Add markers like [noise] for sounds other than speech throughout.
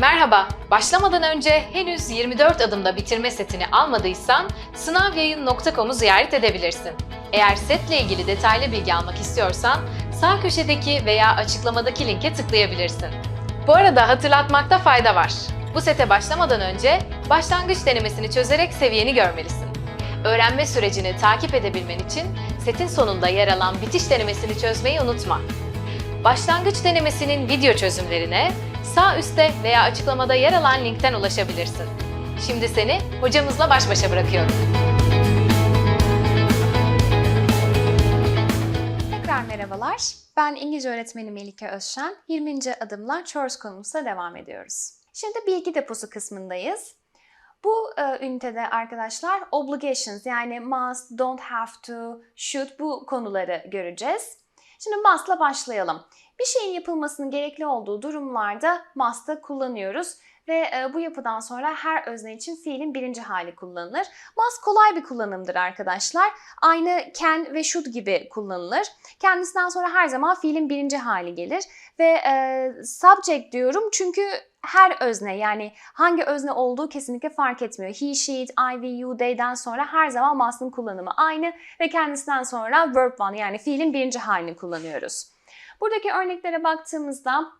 Merhaba, başlamadan önce henüz 24 adımda bitirme setini almadıysan sınavyayın.com'u ziyaret edebilirsin. Eğer setle ilgili detaylı bilgi almak istiyorsan sağ köşedeki veya açıklamadaki linke tıklayabilirsin. Bu arada hatırlatmakta fayda var. Bu sete başlamadan önce başlangıç denemesini çözerek seviyeni görmelisin. Öğrenme sürecini takip edebilmen için setin sonunda yer alan bitiş denemesini çözmeyi unutma. Başlangıç denemesinin video çözümlerine sağ üstte veya açıklamada yer alan linkten ulaşabilirsin. Şimdi seni hocamızla baş başa bırakıyorum. Tekrar merhabalar. Ben İngilizce öğretmeni Melike Özşen. 20. adımla Chores konumuzla devam ediyoruz. Şimdi bilgi deposu kısmındayız. Bu e, ünitede arkadaşlar obligations yani must, don't have to, should bu konuları göreceğiz. Şimdi must'la başlayalım. Bir şeyin yapılmasının gerekli olduğu durumlarda must'ı kullanıyoruz ve e, bu yapıdan sonra her özne için fiilin birinci hali kullanılır. Must kolay bir kullanımdır arkadaşlar. Aynı can ve should gibi kullanılır. Kendisinden sonra her zaman fiilin birinci hali gelir ve e, subject diyorum çünkü her özne yani hangi özne olduğu kesinlikle fark etmiyor. He, she, it, I, we, you, they'den sonra her zaman must'ın kullanımı aynı ve kendisinden sonra verb one yani fiilin birinci halini kullanıyoruz. Buradaki örneklere baktığımızda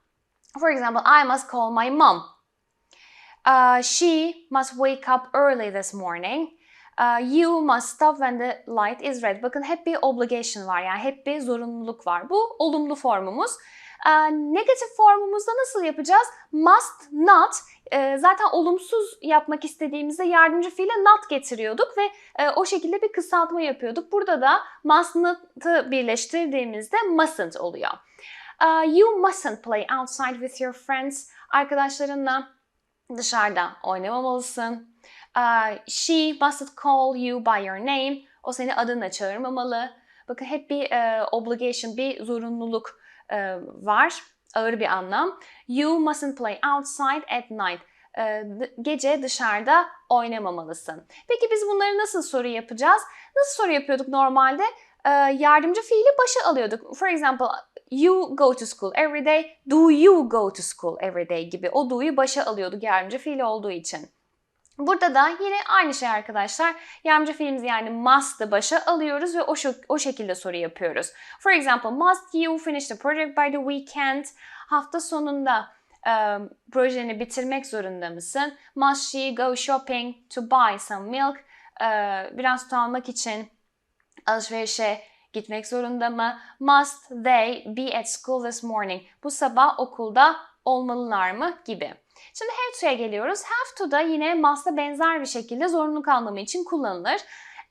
for example I must call my mom. Uh, she must wake up early this morning. Uh, you must stop when the light is red. Bakın hep bir obligation var yani hep bir zorunluluk var. Bu olumlu formumuz. Uh, negatif formumuzda nasıl yapacağız? Must, not. Uh, zaten olumsuz yapmak istediğimizde yardımcı fiile not getiriyorduk ve uh, o şekilde bir kısaltma yapıyorduk. Burada da must not'ı birleştirdiğimizde mustn't oluyor. Uh, you mustn't play outside with your friends. Arkadaşlarınla dışarıda oynamamalısın. Uh, she mustn't call you by your name. O seni adınla çağırmamalı. Bakın hep bir uh, obligation, bir zorunluluk uh, var. Ağır bir anlam. You mustn't play outside at night. Uh, gece dışarıda oynamamalısın. Peki biz bunları nasıl soru yapacağız? Nasıl soru yapıyorduk normalde? Uh, yardımcı fiili başa alıyorduk. For example, you go to school every day, do you go to school every day gibi o do'yu başa alıyorduk yardımcı fiil olduğu için. Burada da yine aynı şey arkadaşlar. Yardımcı fiilimizi yani must'ı başa alıyoruz ve o, o şekilde soru yapıyoruz. For example, must you finish the project by the weekend? Hafta sonunda e, projeni bitirmek zorunda mısın? Must she go shopping to buy some milk? E, biraz su almak için alışverişe gitmek zorunda mı? Must they be at school this morning? Bu sabah okulda olmalılar mı? Gibi. Şimdi have to'ya geliyoruz. Have to da yine must'a benzer bir şekilde zorunluluk anlamı için kullanılır.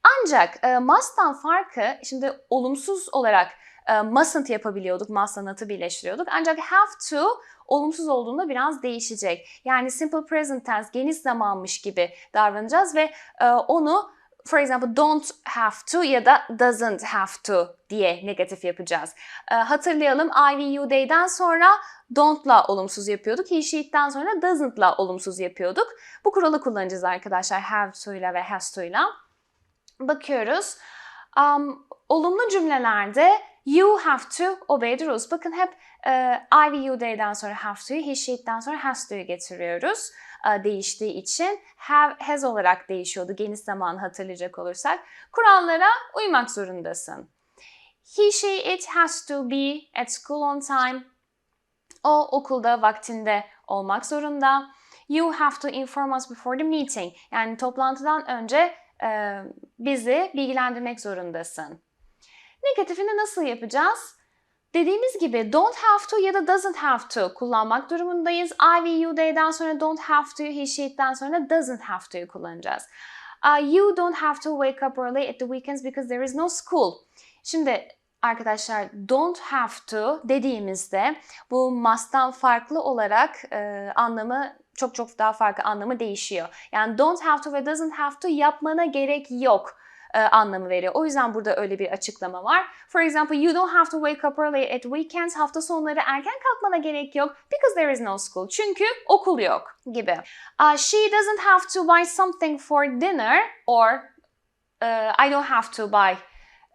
Ancak e, must'tan farkı şimdi olumsuz olarak e, mustn't yapabiliyorduk. Must'la not'ı birleştiriyorduk. Ancak have to olumsuz olduğunda biraz değişecek. Yani simple present tense geniş zamanmış gibi davranacağız ve e, onu for example don't have to ya da doesn't have to diye negatif yapacağız. E, hatırlayalım I, we, you, they'den sonra don't'la olumsuz yapıyorduk. He, she, it'ten sonra doesn't'la olumsuz yapıyorduk. Bu kuralı kullanacağız arkadaşlar have to'yla ve has to'yla. Bakıyoruz. Um, olumlu cümlelerde you have to obey the rules. Bakın hep e, I, we, you, they'den sonra have to'yu, he, she, it'ten sonra has to'yu getiriyoruz değiştiği için have, has olarak değişiyordu geniş zaman hatırlayacak olursak. Kurallara uymak zorundasın. He, she, it has to be at school on time. O okulda vaktinde olmak zorunda. You have to inform us before the meeting. Yani toplantıdan önce e, bizi bilgilendirmek zorundasın. Negatifini nasıl yapacağız? Dediğimiz gibi don't have to ya da doesn't have to kullanmak durumundayız. I, we, you, they'den sonra don't have to, he, she'den sonra doesn't have to'yu kullanacağız. Uh, you don't have to wake up early at the weekends because there is no school. Şimdi arkadaşlar don't have to dediğimizde bu must'tan farklı olarak e, anlamı çok çok daha farklı anlamı değişiyor. Yani don't have to ve doesn't have to yapmana gerek yok e, anlamı veriyor. O yüzden burada öyle bir açıklama var. For example, you don't have to wake up early at weekends. Hafta sonları erken kalkmana gerek yok. Because there is no school. Çünkü okul yok gibi. Uh, she doesn't have to buy something for dinner or uh, I don't have to buy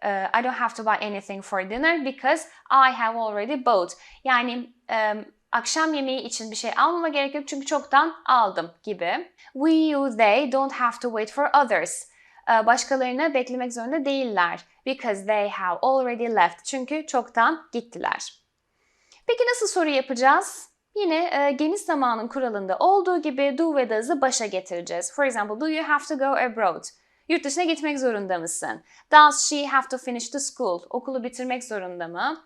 uh, I don't have to buy anything for dinner because I have already bought. Yani um, akşam yemeği için bir şey almama gerek yok çünkü çoktan aldım gibi. We, you, they don't have to wait for others. Ee, Başkalarını beklemek zorunda değiller. Because they have already left. Çünkü çoktan gittiler. Peki nasıl soru yapacağız? Yine e, geniş zamanın kuralında olduğu gibi do ve does'ı başa getireceğiz. For example, do you have to go abroad? Yurt dışına gitmek zorunda mısın? Does she have to finish the school? Okulu bitirmek zorunda mı?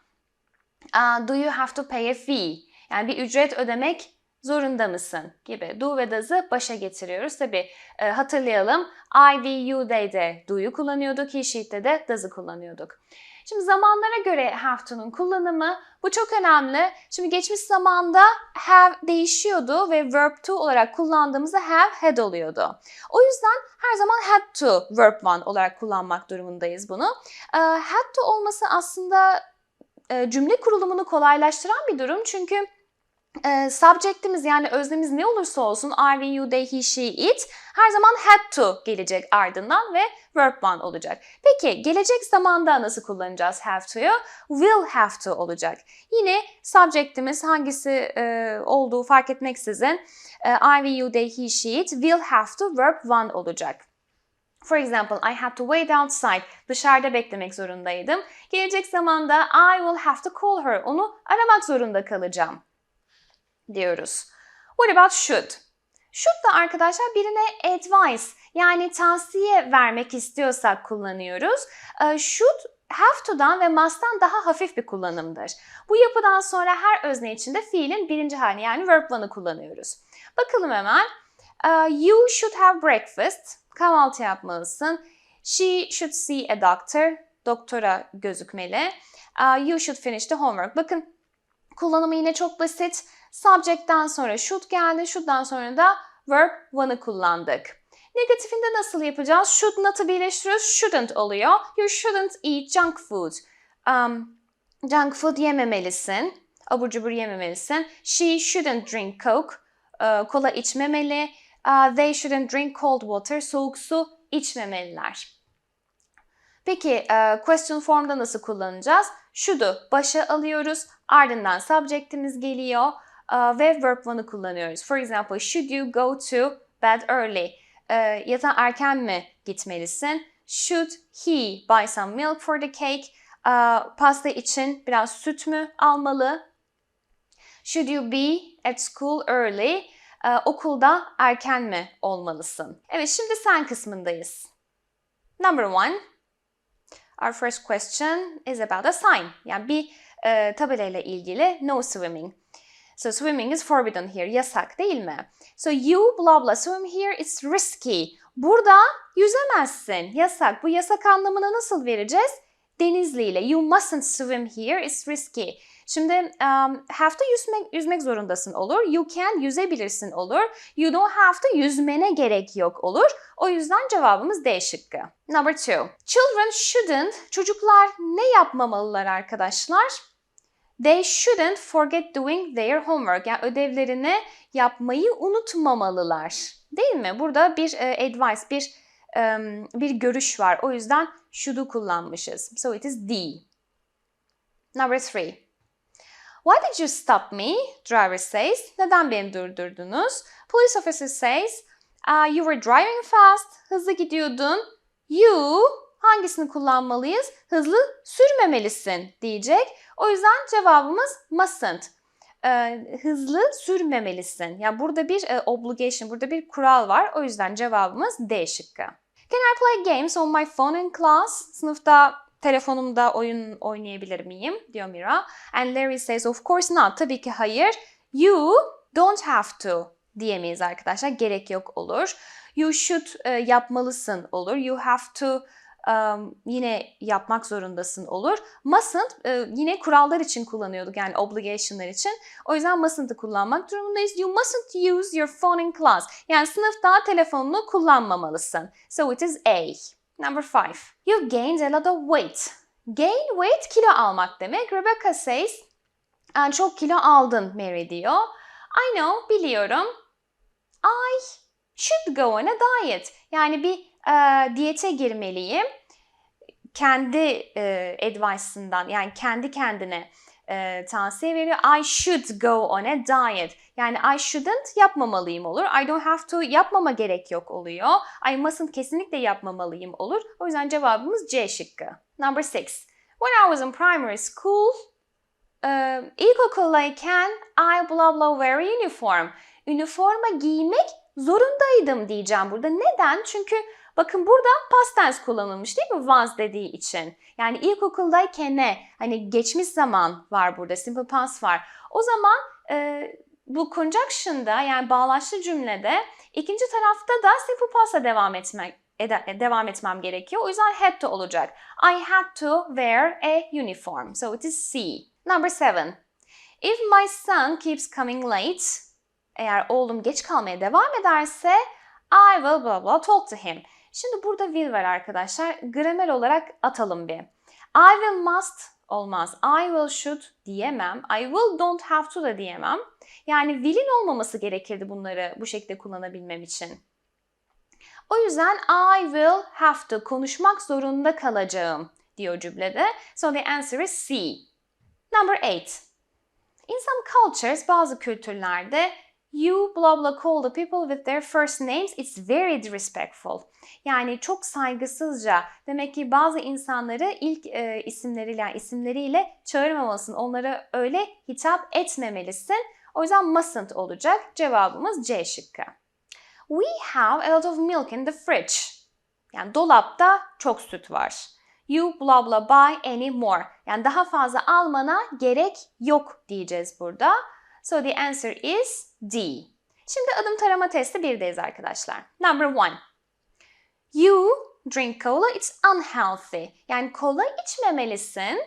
Uh, do you have to pay a fee? Yani bir ücret ödemek zorunda mısın? Gibi do ve does'ı başa getiriyoruz. Tabi e, hatırlayalım I, we, you, they'de do'yu kullanıyorduk. He, she'de de does'ı kullanıyorduk. Şimdi zamanlara göre have to'nun kullanımı bu çok önemli. Şimdi geçmiş zamanda have değişiyordu ve verb to olarak kullandığımızda have had oluyordu. O yüzden her zaman had to verb one olarak kullanmak durumundayız bunu. Ee, had to olması aslında e, cümle kurulumunu kolaylaştıran bir durum çünkü e, subject'imiz yani öznemiz ne olursa olsun we, you, they, he, she, it her zaman had to gelecek ardından ve verb one olacak. Peki gelecek zamanda nasıl kullanacağız have to'yu? Will have to olacak. Yine subject'imiz hangisi e, olduğu fark etmeksizin e, I, you, they, he, she, it will have to verb one olacak. For example, I had to wait outside. Dışarıda beklemek zorundaydım. Gelecek zamanda I will have to call her. Onu aramak zorunda kalacağım diyoruz. What about should? Should da arkadaşlar birine advice yani tavsiye vermek istiyorsak kullanıyoruz. Ee, Should have to'dan ve must'tan daha hafif bir kullanımdır. Bu yapıdan sonra her özne içinde fiilin birinci halini yani verb one'ı kullanıyoruz. Bakalım hemen. Ee, You should have breakfast. Kahvaltı yapmalısın. She should see a doctor. Doktora gözükmeli. Uh, you should finish the homework. Bakın kullanımı yine çok basit. Subject'ten sonra should geldi. Should'dan sonra da verb one'ı kullandık. Negatifinde nasıl yapacağız? Should not'ı birleştiriyoruz. Shouldn't oluyor. You shouldn't eat junk food. Um, junk food yememelisin. Abur cubur yememelisin. She shouldn't drink coke. Uh, kola içmemeli. Uh, they shouldn't drink cold water. Soğuk su içmemeliler. Peki uh, question formda nasıl kullanacağız? Should'u başa alıyoruz. Ardından subject'imiz geliyor uh, ve verb one'ı kullanıyoruz. For example, should you go to bed early? Uh, yatağa erken mi gitmelisin? Should he buy some milk for the cake? Uh, pasta için biraz süt mü almalı? Should you be at school early? Uh, okulda erken mi olmalısın? Evet şimdi sen kısmındayız. Number one. Our first question is about a sign. Yani bir e, tabelayla ilgili no swimming. So swimming is forbidden here. Yasak değil mi? So you blah blah swim here it's risky. Burada yüzemezsin. Yasak. Bu yasak anlamına nasıl vereceğiz? Denizli ile. You mustn't swim here it's risky. Şimdi um, have to yüzmek, yüzmek zorundasın olur. You can yüzebilirsin olur. You don't have to yüzmene gerek yok olur. O yüzden cevabımız D şıkkı. Number two. Children shouldn't. Çocuklar ne yapmamalılar arkadaşlar? They shouldn't forget doing their homework. Yani ödevlerini yapmayı unutmamalılar. Değil mi? Burada bir e, advice, bir um, bir görüş var. O yüzden should'u kullanmışız. So it is D. Number three. Why did you stop me? Driver says. Neden beni durdurdunuz? Police officer says. Uh, you were driving fast. Hızlı gidiyordun. You hangisini kullanmalıyız? Hızlı sürmemelisin diyecek. O yüzden cevabımız mustn't. Ee, hızlı sürmemelisin. Yani burada bir e, obligation, burada bir kural var. O yüzden cevabımız D şıkkı. Can I play games on my phone in class? Sınıfta telefonumda oyun oynayabilir miyim? diyor Mira. And Larry says of course not. Tabii ki hayır. You don't have to diyemeyiz arkadaşlar. Gerek yok olur. You should e, yapmalısın olur. You have to yine yapmak zorundasın olur. Mustn't e, yine kurallar için kullanıyorduk yani obligation'lar için. O yüzden mustn't'ı kullanmak durumundayız. You mustn't use your phone in class. Yani sınıfta telefonunu kullanmamalısın. So it is A. Number five. You gained a lot of weight. Gain weight kilo almak demek. Rebecca says "Aa, çok kilo aldın Mary diyor. I know biliyorum. I should go on a diet. Yani bir e, diyete girmeliyim. Kendi e, advice'ından yani kendi kendine e, tavsiye veriyor. I should go on a diet. Yani I shouldn't yapmamalıyım olur. I don't have to yapmama gerek yok oluyor. I mustn't kesinlikle yapmamalıyım olur. O yüzden cevabımız C şıkkı. Number six. When I was in primary school, e, ilkokuldayken I blah blah wear uniform. Üniforma giymek zorundaydım diyeceğim burada. Neden? Çünkü bakın burada past tense kullanılmış değil mi? Was dediği için. Yani ilkokuldayken ne? Hani geçmiş zaman var burada. Simple past var. O zaman e, bu conjunction'da yani bağlaçlı cümlede ikinci tarafta da simple past'a devam etmek devam etmem gerekiyor. O yüzden had to olacak. I had to wear a uniform. So it is C. Number seven. If my son keeps coming late, eğer oğlum geç kalmaya devam ederse I will blah blah talk to him. Şimdi burada will var arkadaşlar. Gramer olarak atalım bir. I will must olmaz. I will should diyemem. I will don't have to da diyemem. Yani will'in olmaması gerekirdi bunları bu şekilde kullanabilmem için. O yüzden I will have to konuşmak zorunda kalacağım diyor cümlede. So the answer is C. Number 8. In some cultures, bazı kültürlerde you blah blah call the people with their first names. It's very disrespectful. Yani çok saygısızca. Demek ki bazı insanları ilk e, isimleriyle isimleriyle çağırmamalısın. Onlara öyle hitap etmemelisin. O yüzden mustn't olacak. Cevabımız C şıkkı. We have a lot of milk in the fridge. Yani dolapta çok süt var. You blah blah buy any more. Yani daha fazla almana gerek yok diyeceğiz burada. So the answer is D. Şimdi adım tarama testi 1'deyiz arkadaşlar. Number one. You drink cola, it's unhealthy. Yani kola içmemelisin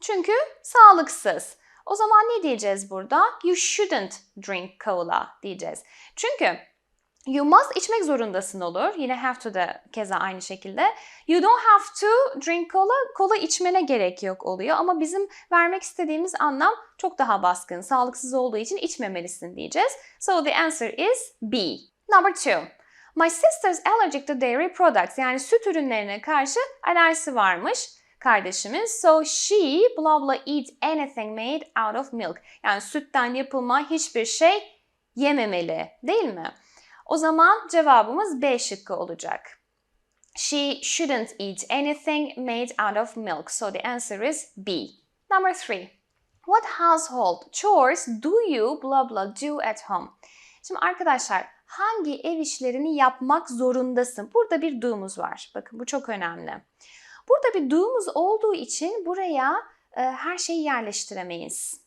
çünkü sağlıksız. O zaman ne diyeceğiz burada? You shouldn't drink cola diyeceğiz. Çünkü You must içmek zorundasın olur. Yine have to da keza aynı şekilde. You don't have to drink cola. Kola içmene gerek yok oluyor. Ama bizim vermek istediğimiz anlam çok daha baskın. Sağlıksız olduğu için içmemelisin diyeceğiz. So the answer is B. Number two. My sister's allergic to dairy products. Yani süt ürünlerine karşı alerjisi varmış kardeşimiz. So she blah blah eat anything made out of milk. Yani sütten yapılma hiçbir şey yememeli değil mi? O zaman cevabımız B şıkkı olacak. She shouldn't eat anything made out of milk. So the answer is B. Number three. What household chores do you blah blah do at home? Şimdi arkadaşlar hangi ev işlerini yapmak zorundasın? Burada bir do'muz var. Bakın bu çok önemli. Burada bir do'muz olduğu için buraya e, her şeyi yerleştiremeyiz.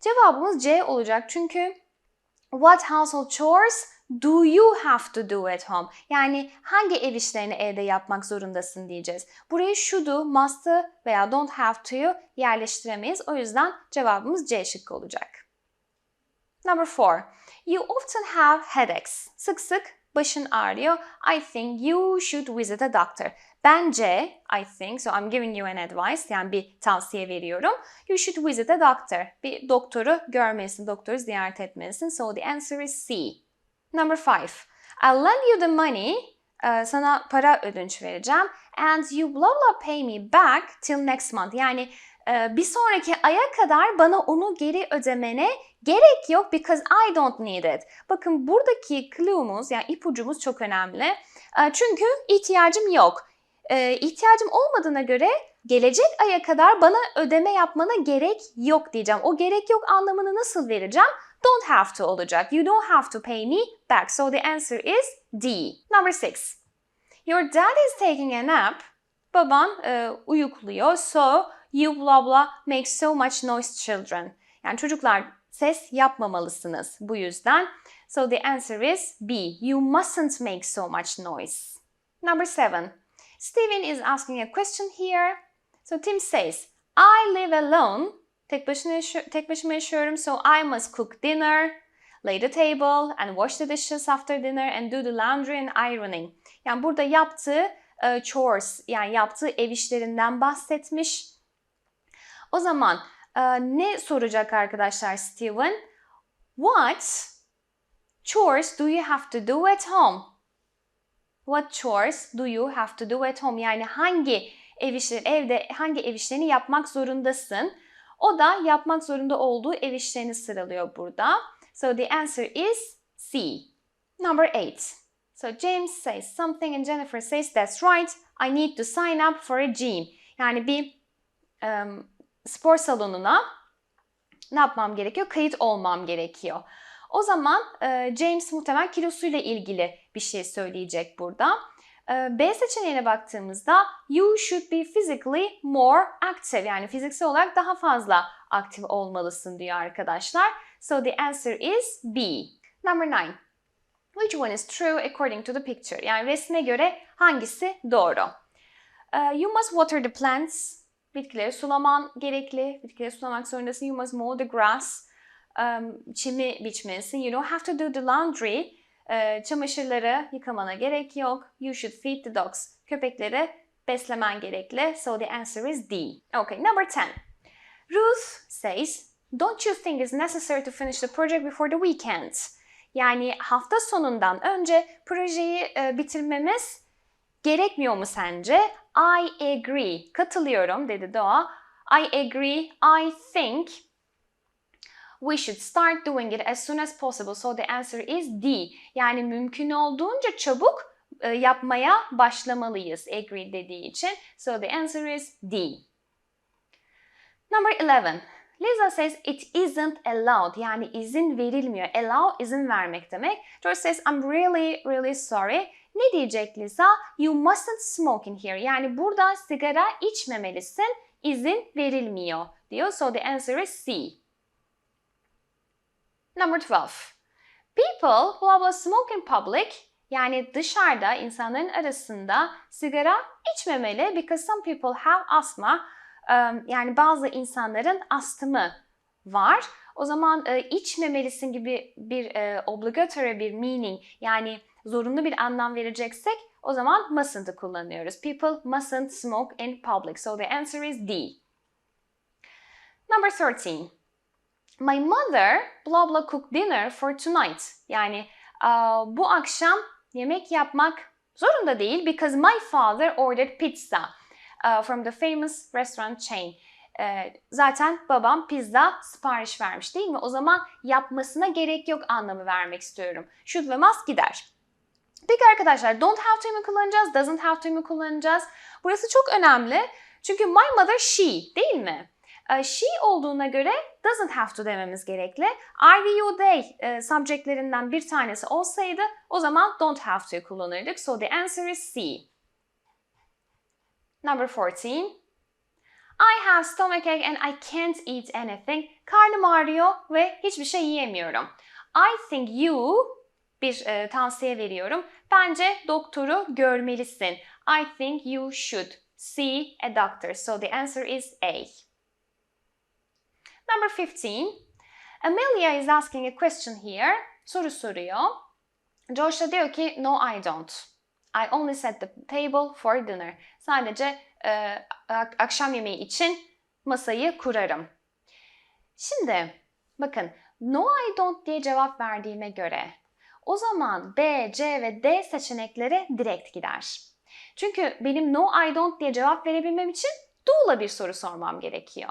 Cevabımız C olacak çünkü what household chores do you have to do at home? Yani hangi ev işlerini evde yapmak zorundasın diyeceğiz. Buraya should'u, must'ı veya don't have to'yu yerleştiremeyiz. O yüzden cevabımız C şıkkı olacak. Number four. You often have headaches. Sık sık başın ağrıyor. I think you should visit a doctor. Bence, I think, so I'm giving you an advice, yani bir tavsiye veriyorum. You should visit a doctor. Bir doktoru görmelisin, doktoru ziyaret etmelisin. So the answer is C. Number five. I'll lend you the money. Sana para ödünç vereceğim. And you blah blah pay me back till next month. Yani bir sonraki aya kadar bana onu geri ödemene gerek yok because I don't need it. Bakın buradaki clue'umuz yani ipucumuz çok önemli. Çünkü ihtiyacım yok. İhtiyacım olmadığına göre gelecek aya kadar bana ödeme yapmana gerek yok diyeceğim. O gerek yok anlamını nasıl vereceğim? Don't have to olacak. You don't have to pay me back. So the answer is D. Number six. Your dad is taking a nap. Baban e, uyukluyor. So you blah blah make so much noise children. Yani çocuklar ses yapmamalısınız bu yüzden. So the answer is B. You mustn't make so much noise. Number seven. Steven is asking a question here. So Tim says, I live alone. Tek başına yaşa- tek başıma yaşıyorum. So I must cook dinner, lay the table and wash the dishes after dinner and do the laundry and ironing. Yani burada yaptığı e, chores yani yaptığı ev işlerinden bahsetmiş. O zaman e, ne soracak arkadaşlar Steven? What chores do you have to do at home? What chores do you have to do at home? Yani hangi ev işleri evde hangi ev işlerini yapmak zorundasın? O da yapmak zorunda olduğu ev işlerini sıralıyor burada. So the answer is C. Number 8. So James says something and Jennifer says that's right. I need to sign up for a gym. Yani bir em, spor salonuna ne yapmam gerekiyor? Kayıt olmam gerekiyor. O zaman e, James muhtemelen kilosuyla ilgili bir şey söyleyecek burada. E, B seçeneğine baktığımızda you should be physically more active yani fiziksel olarak daha fazla aktif olmalısın diyor arkadaşlar. So the answer is B. Number 9. Which one is true according to the picture? Yani resme göre hangisi doğru? Uh, you must water the plants. Bitkileri sulaman gerekli. Bitkileri sulamak zorundasın. You must mow the grass. Um, çimi biçmelisin. You don't have to do the laundry. Uh, çamaşırları yıkamana gerek yok. You should feed the dogs. Köpekleri beslemen gerekli. So the answer is D. Okay, number 10. Ruth says, Don't you think it's necessary to finish the project before the weekend? Yani hafta sonundan önce projeyi e, bitirmemiz gerekmiyor mu sence? I agree. Katılıyorum dedi Doğa. I agree. I think we should start doing it as soon as possible. So the answer is D. Yani mümkün olduğunca çabuk e, yapmaya başlamalıyız. Agree dediği için. So the answer is D. Number 11. Lisa says it isn't allowed. Yani izin verilmiyor. Allow izin vermek demek. George says I'm really really sorry. Ne diyecek Lisa? You mustn't smoke in here. Yani burada sigara içmemelisin. İzin verilmiyor diyor. So the answer is C. Number 12. People blah blah smoke in public. Yani dışarıda insanların arasında sigara içmemeli because some people have asthma. Um, yani bazı insanların astımı var. O zaman e, içmemelisin gibi bir e, obligatory bir meaning yani zorunlu bir anlam vereceksek o zaman mustn't'ı kullanıyoruz. People mustn't smoke in public. So the answer is D. Number 13. My mother blah blah cooked dinner for tonight. Yani uh, bu akşam yemek yapmak zorunda değil because my father ordered pizza uh, from the famous restaurant chain. Uh, zaten babam pizza sipariş vermiş değil mi? O zaman yapmasına gerek yok anlamı vermek istiyorum. Should ve must gider. Peki arkadaşlar don't have to'yu mu kullanacağız, doesn't have to'yu mu kullanacağız? Burası çok önemli. Çünkü my mother she değil mi? Uh, she olduğuna göre doesn't have to dememiz gerekli. I, you, they e, subjectlerinden bir tanesi olsaydı o zaman don't have to'yu kullanırdık. So the answer is C. Number 14. I have stomachache and I can't eat anything. Karnım ağrıyor ve hiçbir şey yiyemiyorum. I think you bir e, tavsiye veriyorum. Bence doktoru görmelisin. I think you should see a doctor. So the answer is A. Number 15. Amelia is asking a question here. Soru soruyor. Josh da diyor ki no I don't. I only set the table for dinner. Sadece e, ak- akşam yemeği için masayı kurarım. Şimdi bakın no I don't diye cevap verdiğime göre o zaman B, C ve D seçenekleri direkt gider. Çünkü benim no I don't diye cevap verebilmem için do'la bir soru sormam gerekiyor.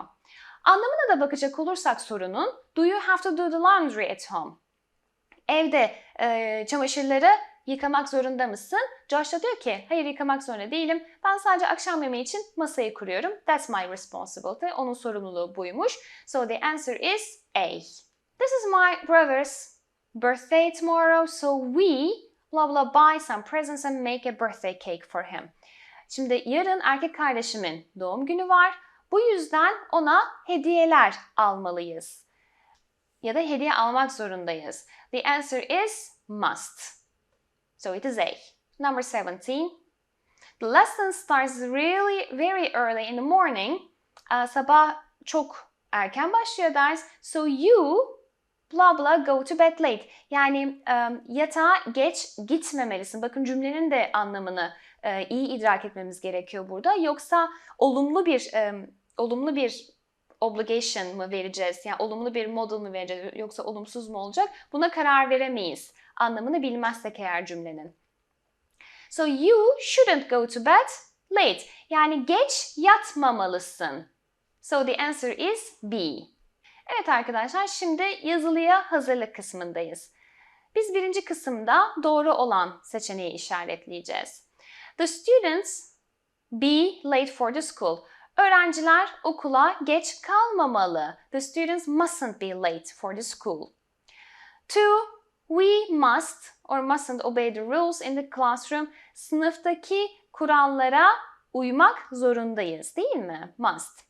Anlamına da bakacak olursak sorunun do you have to do the laundry at home? Evde e, çamaşırları yıkamak zorunda mısın? Josh da diyor ki hayır yıkamak zorunda değilim. Ben sadece akşam yemeği için masayı kuruyorum. That's my responsibility. Onun sorumluluğu buymuş. So the answer is A. This is my brother's birthday tomorrow. So we blah blah buy some presents and make a birthday cake for him. Şimdi yarın erkek kardeşimin doğum günü var. Bu yüzden ona hediyeler almalıyız. Ya da hediye almak zorundayız. The answer is must. So it is A. Number 17. The lesson starts really very early in the morning. Aa, sabah çok erken başlıyor ders. So you blah blah go to bed late. Yani um, yatağa geç gitmemelisin. Bakın cümlenin de anlamını e, iyi idrak etmemiz gerekiyor burada. Yoksa olumlu bir e, olumlu bir obligation mı vereceğiz? Yani olumlu bir model mı vereceğiz yoksa olumsuz mu olacak? Buna karar veremeyiz. Anlamını bilmezsek eğer cümlenin. So you shouldn't go to bed late. Yani geç yatmamalısın. So the answer is B. Evet arkadaşlar şimdi yazılıya hazırlık kısmındayız. Biz birinci kısımda doğru olan seçeneği işaretleyeceğiz. The students be late for the school. Öğrenciler okula geç kalmamalı. The students mustn't be late for the school. Two, we must or mustn't obey the rules in the classroom. Sınıftaki kurallara uymak zorundayız değil mi? Must.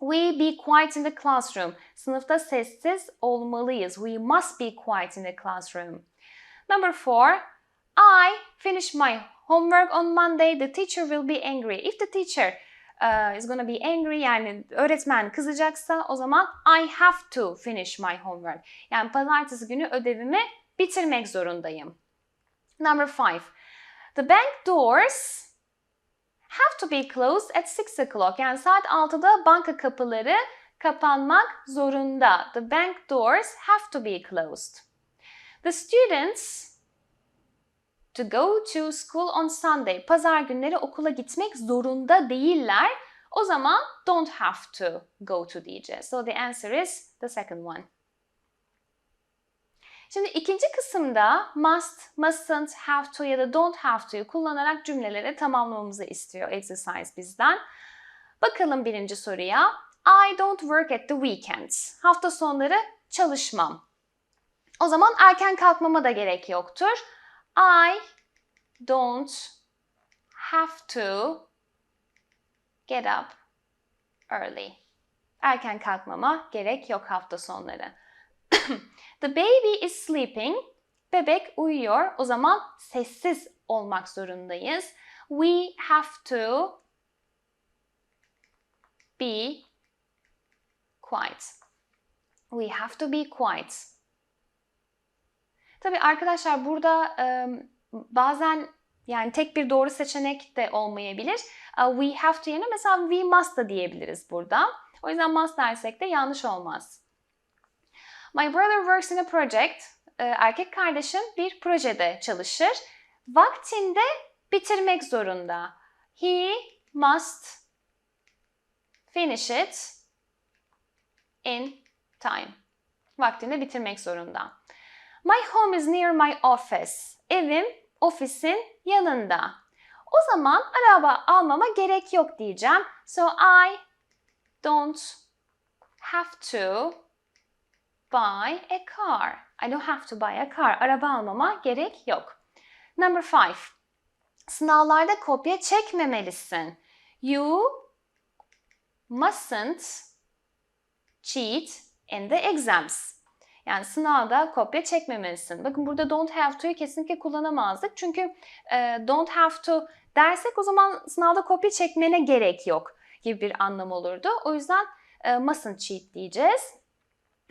We be quiet in the classroom. Sınıfta sessiz olmalıyız. We must be quiet in the classroom. Number four, I finish my homework on Monday. The teacher will be angry. If the teacher uh, is gonna be angry yani öğretmen kızacaksa o zaman I have to finish my homework. Yani pazartesi günü ödevimi bitirmek zorundayım. Number five, the bank doors have to be closed at 6 o'clock. Yani saat 6'da banka kapıları kapanmak zorunda. The bank doors have to be closed. The students to go to school on Sunday. Pazar günleri okula gitmek zorunda değiller. O zaman don't have to go to diyeceğiz. So the answer is the second one. Şimdi ikinci kısımda must, mustn't, have to ya da don't have to'yu kullanarak cümleleri tamamlamamızı istiyor exercise bizden. Bakalım birinci soruya. I don't work at the weekends. Hafta sonları çalışmam. O zaman erken kalkmama da gerek yoktur. I don't have to get up early. Erken kalkmama gerek yok hafta sonları. [coughs] The baby is sleeping. Bebek uyuyor. O zaman sessiz olmak zorundayız. We have to be quiet. We have to be quiet. Tabii arkadaşlar burada e, bazen yani tek bir doğru seçenek de olmayabilir. We have to yerine mesela we must da diyebiliriz burada. O yüzden must dersek de yanlış olmaz. My brother works in a project. Erkek kardeşim bir projede çalışır. Vaktinde bitirmek zorunda. He must finish it in time. Vaktinde bitirmek zorunda. My home is near my office. Evim ofisin yanında. O zaman araba almama gerek yok diyeceğim. So I don't have to buy a car. I don't have to buy a car. Araba almama gerek yok. Number five. Sınavlarda kopya çekmemelisin. You mustn't cheat in the exams. Yani sınavda kopya çekmemelisin. Bakın burada don't have to'yu kesinlikle kullanamazdık. Çünkü e, don't have to dersek o zaman sınavda kopya çekmene gerek yok gibi bir anlam olurdu. O yüzden e, mustn't cheat diyeceğiz.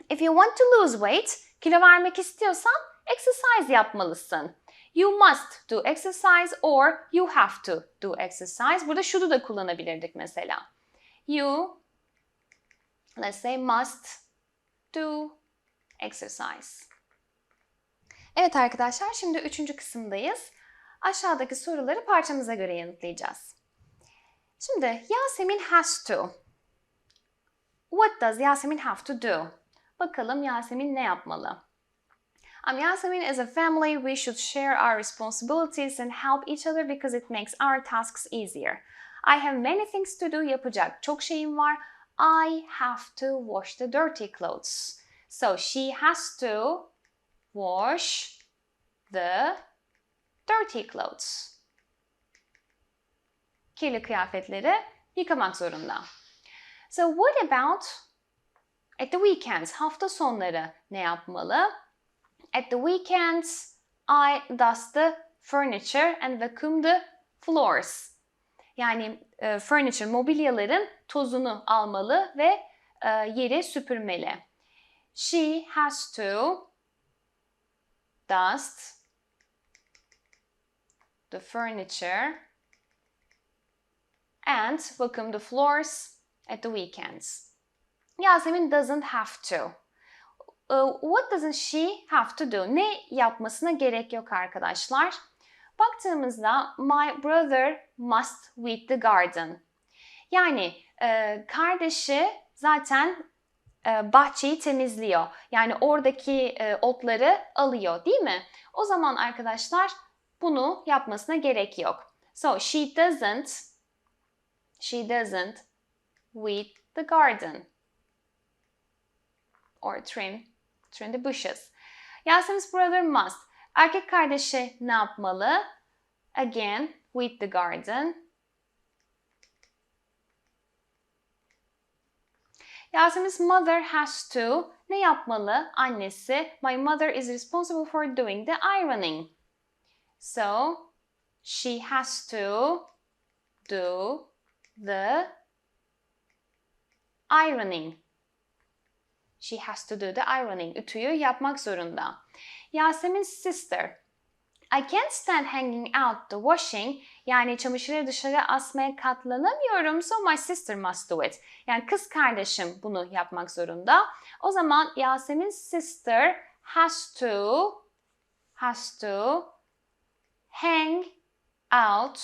If you want to lose weight, kilo vermek istiyorsan exercise yapmalısın. You must do exercise or you have to do exercise. Burada should'u da kullanabilirdik mesela. You, let's say must do exercise. Evet arkadaşlar şimdi üçüncü kısımdayız. Aşağıdaki soruları parçamıza göre yanıtlayacağız. Şimdi Yasemin has to. What does Yasemin have to do? Bakalım Yasemin ne yapmalı? Um, Yasemin, as a family, we should share our responsibilities and help each other because it makes our tasks easier. I have many things to do. Yapacak çok şeyim var. I have to wash the dirty clothes. So she has to wash the dirty clothes. Kirli kıyafetleri yıkamak zorunda. So what about at the weekends? Hafta sonları ne yapmalı? At the weekends, I dust the furniture and vacuum the floors. Yani e, furniture, mobilyaların tozunu almalı ve e, yeri süpürmeli. She has to dust the furniture and vacuum the floors at the weekends. Yasemin doesn't have to. Uh, what doesn't she have to do? Ne yapmasına gerek yok arkadaşlar. Baktığımızda my brother must weed the garden. Yani e, kardeşi zaten bahçeyi temizliyor. Yani oradaki e, otları alıyor değil mi? O zaman arkadaşlar bunu yapmasına gerek yok. So she doesn't she doesn't weed the garden or trim trim the bushes. Yasemin's brother must. Erkek kardeşi ne yapmalı? Again, weed the garden. Yasemin's mother has to ne yapmalı? Annesi. My mother is responsible for doing the ironing. So, she has to do the ironing. She has to do the ironing. Ütüyü yapmak zorunda. Yasemin's sister. I can't stand hanging out the washing. Yani çamaşırları dışarı asmaya katlanamıyorum. So my sister must do it. Yani kız kardeşim bunu yapmak zorunda. O zaman Yasemin's sister has to has to hang out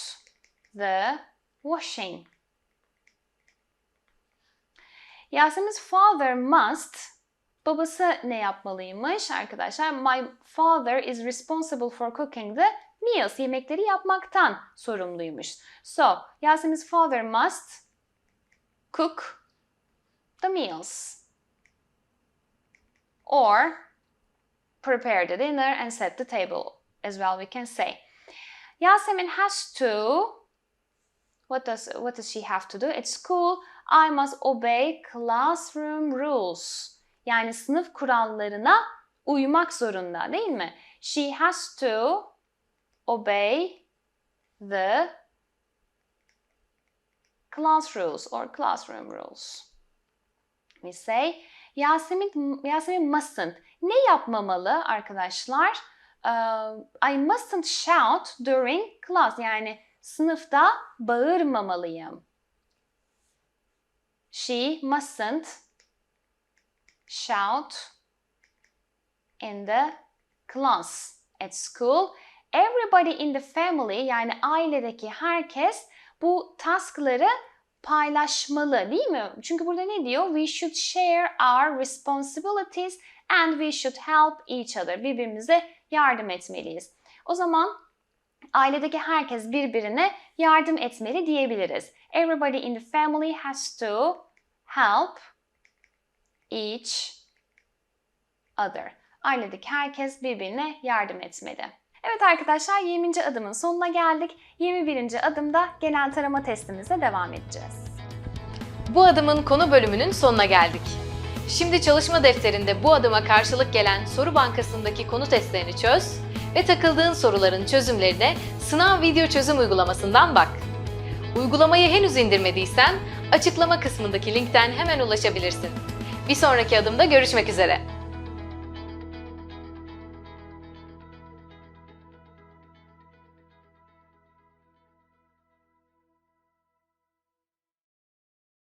the washing. Yasemin's father must Babası ne yapmalıymış arkadaşlar? My father is responsible for cooking the meals. Yemekleri yapmaktan sorumluymuş. So, Yasemin's father must cook the meals. Or prepare the dinner and set the table as well we can say. Yasemin has to what does what does she have to do? At school, I must obey classroom rules. Yani sınıf kurallarına uymak zorunda değil mi? She has to obey the class rules or classroom rules. We say Yasemin, Yasemin mustn't. Ne yapmamalı arkadaşlar? Uh, I mustn't shout during class. Yani sınıfta bağırmamalıyım. She mustn't shout in the class at school. Everybody in the family yani ailedeki herkes bu taskları paylaşmalı değil mi? Çünkü burada ne diyor? We should share our responsibilities and we should help each other. Birbirimize yardım etmeliyiz. O zaman ailedeki herkes birbirine yardım etmeli diyebiliriz. Everybody in the family has to help each other. Ailedeki herkes birbirine yardım etmeli. Evet arkadaşlar 20. adımın sonuna geldik. 21. adımda genel tarama testimizle devam edeceğiz. Bu adımın konu bölümünün sonuna geldik. Şimdi çalışma defterinde bu adıma karşılık gelen soru bankasındaki konu testlerini çöz ve takıldığın soruların çözümlerine sınav video çözüm uygulamasından bak. Uygulamayı henüz indirmediysen açıklama kısmındaki linkten hemen ulaşabilirsin. Bir sonraki adımda görüşmek üzere.